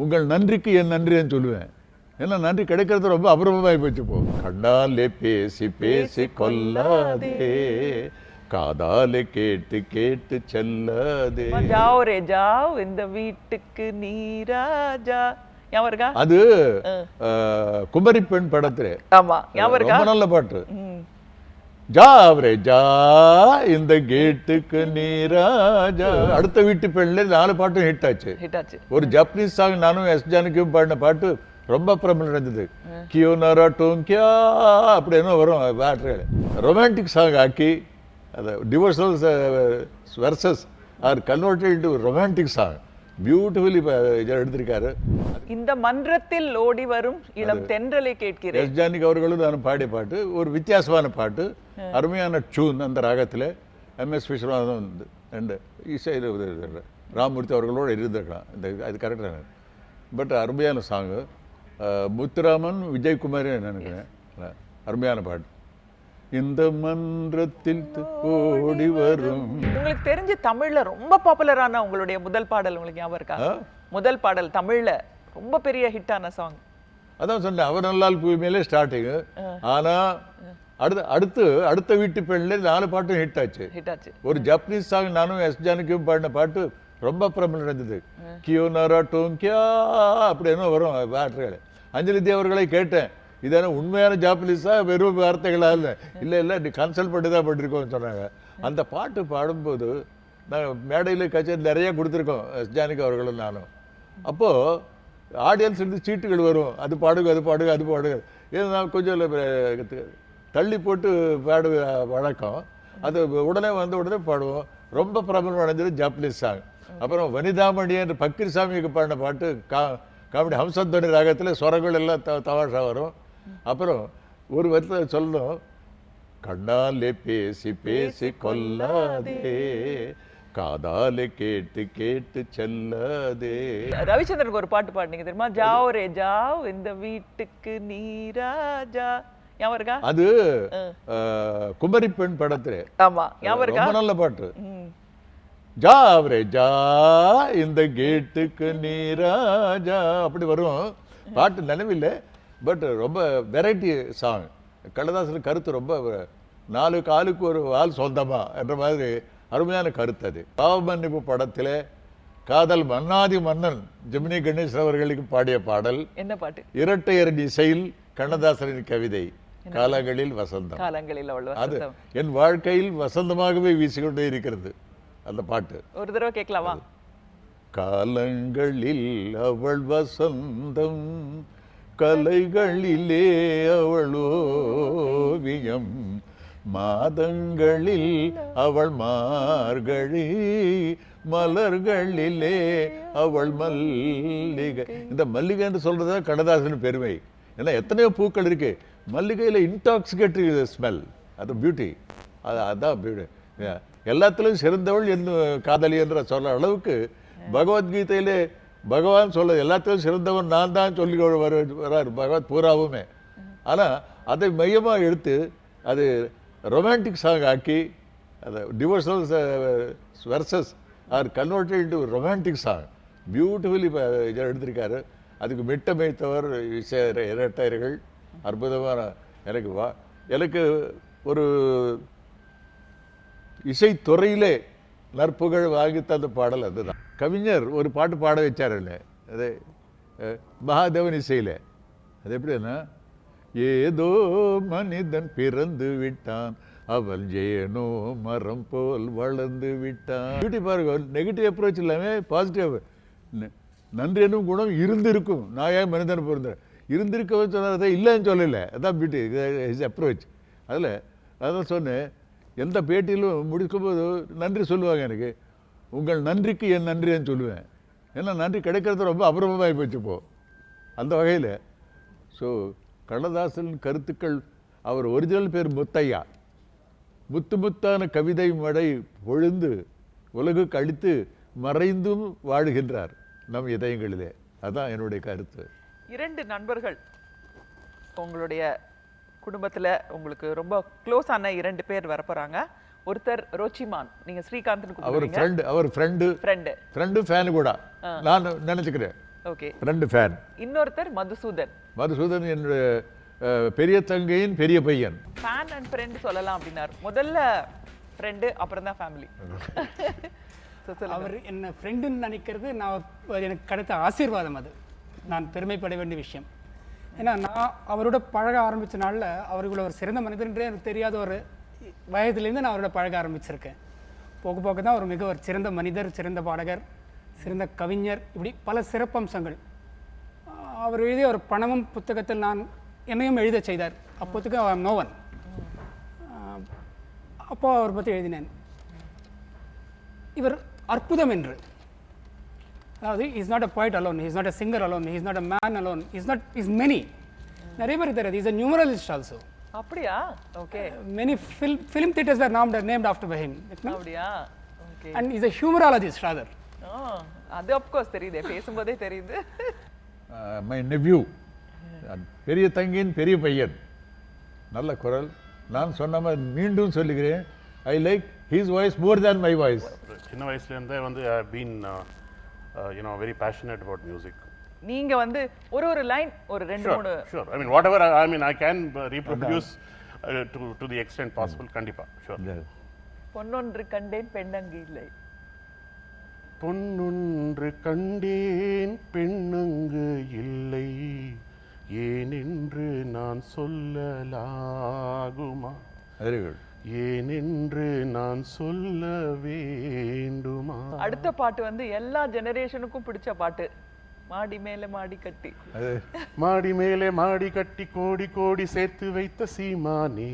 உங்கள் நன்றிக்கு என் நன்றின்னு சொல்லுவேன். ஏன்னா நன்றி கிடைக்கிறது ரொம்ப அபூர்வமாகி போச்சு போ கண்டாலே பேசி பேசி கொல்லாதே காதாலே கேட்டு கேட்டு செல்லாதே. ஜாவ் ரே ஜாவ் இந்த வீட்டுக்கு நீராஜா ஞாபகம் இருக்கா? அது குமரி பெண் படத்துல. ஆமா ரொம்ப நல்ல பாட்டு. ம். ஜா அவரே ஜா இந்த கேட்டுக்கு நீராஜா அடுத்த வீட்டு பெண்ல நாலு பாட்டும் ஹிட் ஆச்சு. ஒரு ஜப்பனீஸ் சாங் நானும் எஸ் ஜானகியும் பாடின பாட்டு ரொம்ப பிரபலம் அடைஞ்சது கியோ நரா டோங்கியா அப்படின்னு வரும் பாட்டுகள் ரொமான்டிக் சாங் ஆக்கி அதை devotional verses are converted to romantic song beautifully எடுத்திருக்காரு. இந்த மன்றத்தில் ஓடி வரும் இளம் தென்றலை கேட்கிறேன். எஸ். ஜானகி அவர்களும் நான் பாடிய பாட்டு. ஒரு வித்தியாசமான பாட்டு. அருமையான டியூன் அந்த ராகத்தில். எம்எஸ் விஸ்வநாதன் வந்து ரெண்டு இசை ராமமூர்த்தி அவர்களோடு இருந்திருக்கலாம் இந்த அது கரெக்டாக பட் அருமையான சாங்கு முத்துராமன் விஜயகுமாரி நினைக்கிறேன் அருமையான பாட்டு. இந்த மன்றத்தில் ஓடி வரும். உங்களுக்கு தெரிஞ்ச தமிழ்ல ரொம்ப பாப்புலரான உங்களுடைய முதல் பாடல் உங்களுக்கு ஞாபகம் இருக்கா? முதல் பாடல் தமிழ்ல ரொம்ப பெரிய ஹிட்டான சாங் அதான் சொன்னேன் அவர் நல்லால் பூமியிலே ஸ்டார்டிங்கு ஆனா அடுத்து அடுத்து அடுத்த வீட்டு பெண்ல நாலு பாட்டும் ஹிட் ஆச்சு. ஹிட் ஆச்சு. ஒரு ஜப்பனீஸ் சாங் நானும் எஸ் ஜானகியும் பாடின பாட்டு ரொம்ப பிரபலம் அடைஞ்சது கியோ நரா டோங்கியா அப்படின்னு வரும் பாட்டுகள். அஞ்சலி தேவர்களை கேட்டேன். இதான உண்மையான ஜாப்பனீஸா வெறும் வார்த்தைகளா இல்லை. இல்லை இல்லை கன்சல்ட் பண்ணி தான் பண்ணிருக்கோம்னு சொன்னாங்க. அந்த பாட்டு பாடும்போது நாங்கள் மேடையில் கச்சேரி நிறைய கொடுத்துருக்கோம் எஸ். ஜானகி அவர்களும் நானும். அப்போது ஆடியன்ஸ் இருந்து சீட்டுகள் வரும். அது பாடுங்க அது பாடுங்க அது பாடுங்க. இது நான் கொஞ்சம் தள்ளி போட்டு பாடு வழக்கம். அது உடனே வந்த உடனே பாடுவோம். ரொம்ப பிரபலம் அடைஞ்சது ஜாப்பனீஸ் சாங் அப்புறம் வனிதாமணி என்று பக்கீர் சாமிக்கு பாடின பாட்டு கா காமெடி ஹம்சத்வனி ராகத்தில் சொரங்கள் எல்லாம் த தவாஷா வரும். அப்புறம் ஒரு வருத்தம் சொல்லணும். கண்ணாலே பேசி பேசி கொல்லாதே காதாலே கேட்டு கேட்டு செல்லாதே. ரவிச்சந்திரனுக்கு ஒரு பாட்டு பாடுனீங்க தெரியுமா? ஜாவ் ரே ஜாவ் இந்த வீட்டுக்கு நீராஜா ஞாபகம் இருக்கா? அது குமரி பெண் படத்துல. ஆமா ஞாபகம் இருக்கா? ரொம்ப நல்ல பாட்டு. ம். ஜா அவரே ஜா இந்த கேட்டுக்கு நீராஜா அப்படி வரும். பாட்டு நினைவில்லை. பட் ரொம்ப வெரைட்டி சாங் கண்ணதாசன் கருத்து ரொம்ப நாலு காலுக்கு ஒரு வால் சொந்தமா என்ற மாதிரி அருமையான கருத்து அது. பாவமன்னிப்பு படத்திலே காதல் மன்னாதி மன்னன் ஜெமினி கணேஷ் அவர்களுக்கு பாடிய பாடல். என்ன பாட்டு? இரட்டையர் இசையில் கண்ணதாசனின் கவிதை. காலங்களில் வசந்தம். காலங்களில் அது என் வாழ்க்கையில் வசந்தமாகவே வீசிக்கொண்டே இருக்கிறது அந்த பாட்டு. ஒரு தடவை கேட்கலாமா? காலங்களில் அவள் வசந்தம். கலைகளிலே அவளோவியம் மாதங்களில் அவள் மார்கழி மலர்களிலே அவள் மல்லிகை. இந்த மல்லிகை என்று சொல்றது கண்ணதாசன் பெருமை. ஏன்னா எத்தனையோ பூக்கள் இருக்கு. மல்லிகையில் இன்டாக்சிகேட்டிவ் ஸ்மெல் அது பியூட்டி அது அதான் பியூட்டி எல்லாத்திலும் சிறந்தவள் என் காதலி என்ற சொல்ல அளவுக்கு பகவத்கீதையிலே பகவான் சொல்ல எல்லாத்திலும் சிறந்தவன் நான் தான் சொல்லி வர வரார் பகவத் பூராவுமே. ஆனால் அதை மையமாக எடுத்து அது ரொமான்டிக் சாங் ஆக்கி அதை devotional verses are converted into romantic song beautifully எடுத்திருக்காரு. அதுக்கு மிட்டமைத்தவர் இசை இரட்டையர்கள். அற்புதமான எனக்கு வா எனக்கு ஒரு இசைத்துறையிலே நற்புகழ் வாங்கி தந்த பாடல் அதுதான். கவிஞர் ஒரு பாட்டு பாட வச்சார் என்ன அது மகாதேவன் இசையில். அது எப்படின்னா ஏதோ மனிதன் பிறந்து விட்டான் அவன் ஏனோ மரம் போல் வளர்ந்து விட்டான். பியூட்டி பாருங்க நெகட்டிவ் அப்ரோச் இல்லாமல் பாசிட்டிவ் நன்றி என்னும் குணம் இருந்திருக்கும். நான் ஏன் மனிதன் பிறந்தேன் இருந்திருக்கவே சொன்னதை இல்லைன்னு சொல்லலை. அதான் பியூட்டி இஸ் அப்ரோச் அதில் அதான் சொன்னேன் எந்த பேட்டியிலும் முடிக்கும்போது நன்றி சொல்லுவாங்க எனக்கு. உங்கள் நன்றிக்கு என் நன்றின்னு சொல்லுவேன். ஏன்னா நன்றி கிடைக்கிறது ரொம்ப அபூர்வமாகி போச்சு இப்போ. அந்த வகையில். ஸோ கண்ணதாசன் கருத்துக்கள் அவர் ஒரிஜினல் பேர் முத்தையா. முத்து முத்தான கவிதை மழை பொழுந்து உலகு கழித்து மறைந்தும் வாழுகின்றார் நம் இதயங்களிலே. அதான் என்னுடைய கருத்து. இரண்டு நண்பர்கள் உங்களுடைய குடும்பத்துல உங்களுக்கு ரொம்ப க்ளோஸ் ஆன இரண்டு பேர் வரப்போறாங்க. ஒருத்தர் ரோச்சிமான். நீங்க ஸ்ரீகாந்த்னு அவர் ஃப்ரெண்டு அவர் ஃப்ரெண்டு ஃப்ரெண்டு ஃப்ரெண்டு ஃபேனு கூட. நான் நினச்சிக்கிறேன். ஓகே ரெண்டு ஃபேன் இன்னொருத்தர் மதுசூதன். மதுசூதன் என்னுடைய பெரிய தங்கையின் பெரிய பையன். ஃபேன் அண்ட் ஃப்ரெண்ட் சொல்லலாம் அப்படின்னாரு. முதல்ல ஃப்ரெண்டு அப்புறம் தான் ஃபேமிலி அவர் என்ன ஃப்ரெண்டுன்னு நினைக்கிறது நான் எனக்கு கிடைத்த ஆசீர்வாதம் அது. நான் பெருமைப்பட வேண்டிய விஷயம். ஏன்னா நான் அவரோட பழக ஆரம்பித்த நாளில் அவருக்குள்ள ஒரு சிறந்த மனிதன்றே எனக்கு தெரியாத ஒரு வயதுலேருந்து நான் அவரோட பழக ஆரம்பிச்சிருக்கேன். போக போக தான் அவர் மிக ஒரு சிறந்த மனிதர் சிறந்த பாடகர் சிறந்த கவிஞர் இப்படி பல சிறப்பம்சங்கள். அவர் எழுதிய ஒரு பணமும் புத்தகத்தில் நான் என்னையும் எழுத செய்தார். அப்போத்துக்கு அவர் நோவன் அப்போ அவர் பற்றி எழுதினேன். இவர் அற்புதம் என்று. அதாவது is not a poet alone is not a singer alone is not a man alone is not is many நிறைய பேர் தெரியாது. இஸ் அ நியூமரலிஸ்ட் ஆல்சோ அப்படியா? Okay many fil film theatres are named named after by him அப்படியா? Okay and is a humorologist rather அது of course தெரியுது. பேசும்போதே தெரியுது. My nephew பெரிய தங்கையின் பெரிய பையன். நல்ல குரல். நான் சொன்ன மாதிரி மீண்டும் சொல்லுகிறேன். I like his voice more than my voice சின்ன வயசுலேருந்தே வந்து I been you know very passionate about music நீங்க வந்து ஒரு ஒரு லைன் ஒரு ரெண்டு ஷூர் மூணு sure I mean whatever I mean I can reproduce to to the extent possible கண்டிப்பா ஷூர் பொன்னொன்று கண்டேன் பெண்ணங்கு இல்லை. பொன்னொன்று கண்டேன் பெண்ணங்கு இல்லை. ஏனென்று நான் சொல்லலாகுமா? வெரி குட் ஏனென்று நான் சொல்ல வேண்டுமா? அடுத்த பாட்டு வந்து எல்லா ஜெனரேஷனுக்கும் பிடிச்ச பாட்டு. மாடி மேல மாடி கட்டி. அது மாடி மேலே மாடி கட்டி கோடி கோடி சேர்த்து வைத்த சீமானே.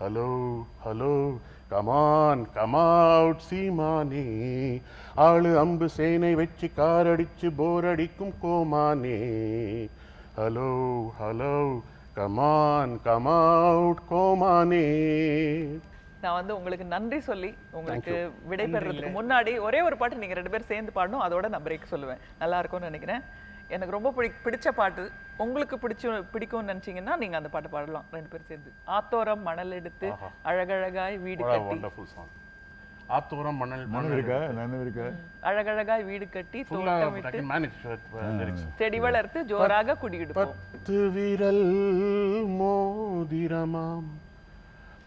Hello hello come on come out சீமானே. ஆளு அம்பு சேனை வச்சு காரடிச்சு போர் அடிக்கும் கோமானே. Hello hello come on come out கோமானே நான் வந்து உங்களுக்கு நன்றி சொல்லி உங்களுக்கு விடை பெறுறதுக்கு முன்னாடி ஒரே ஒரு பாட்டு நீங்க ரெண்டு பேரும் சேர்ந்து பாடணும். அதோட நான் பிரேக் சொல்லுவேன். நல்லா இருக்கும்னு நினைக்கிறேன். எனக்கு ரொம்ப பிடி பிடிச்ச பாட்டு உங்களுக்கு பிடிச்ச பிடிக்கும்னு நினைச்சீங்கன்னா நீங்க அந்த பாட்டு பாடலாம். ரெண்டு பேரும் சேர்ந்து. ஆத்தோரம் மணல் எடுத்து அழகழகாய் வீடு கட்டி. ஆத்தோரம் மணல் நானும் இருக்கா இருக்கா அழகழகாய் வீடு கட்டி ஃபுல்லாக தோட்டம் விட்டு மேனேஜ் லிரிக்ஸ் செடி வளர்த்து ஜோராக குடியிடுப்போம் பத்து விரல் மோதிரமாம்.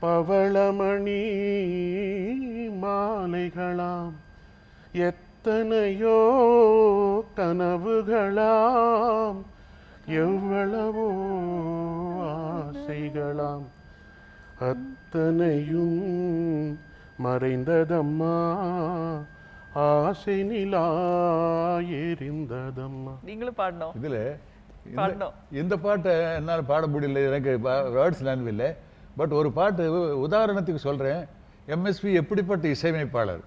பவளமணி மாலைகளாம். எத்தனையோ கனவுகளாம். எவ்வளவோ ஆசைகளாம். அத்தனையும் மறைந்ததம்மா. ஆசை நிலா எரிந்ததம்மா நீங்களும் பாடணும். இதில். இந்த பாட்டை என்னால் பாட முடியல எனக்கு வேர்ட்ஸ் நினைவில்லை பட் ஒரு பாட்டு உதாரணத்துக்கு சொல்கிறேன் எம்எஸ்பி எப்படிப்பட்ட இசையமைப்பாளர்?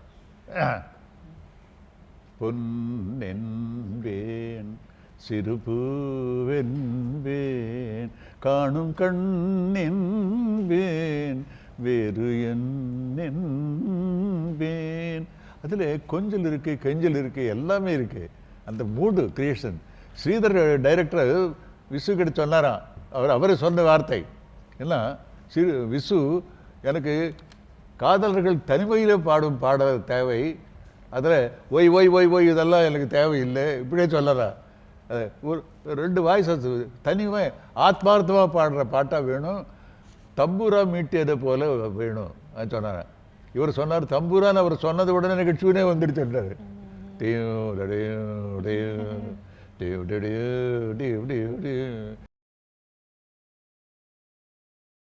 பொன்னென்பேன் சிறுபூவென்பேன் காணும் கண்ணென்பேன் வேறு என்பேன் அதில் கொஞ்சல் இருக்குது கெஞ்சல் இருக்குது எல்லாமே இருக்குது அந்த mood creation Sridhar director Visu கிட்ட சொன்னாராம். அவர் அவரே சொன்ன வார்த்தை. என்ன? சிறு விசு எனக்கு காதலர்கள் தனிமையிலே பாடும் பாட தேவை. அதில் ஒய் ஒய் ஒய் ஒய் இதெல்லாம் எனக்கு தேவையில்லை. இப்படியே சொல்லலாம் ஒரு ரெண்டு வாய்ஸ் தனிமை ஆத்மார்த்தமாக பாடுற பாட்டாக வேணும். தம்பூரா மீட்டியதை போல வேணும். அது சொன்னார் இவர் சொன்னார் தம்பூரான்னு அவர் சொன்னது உடனே டியூனே வந்துடுச்சுன்றாரு டியூ டடியூ டியூ டியூ டடியூ டியூ டியூ டியூ.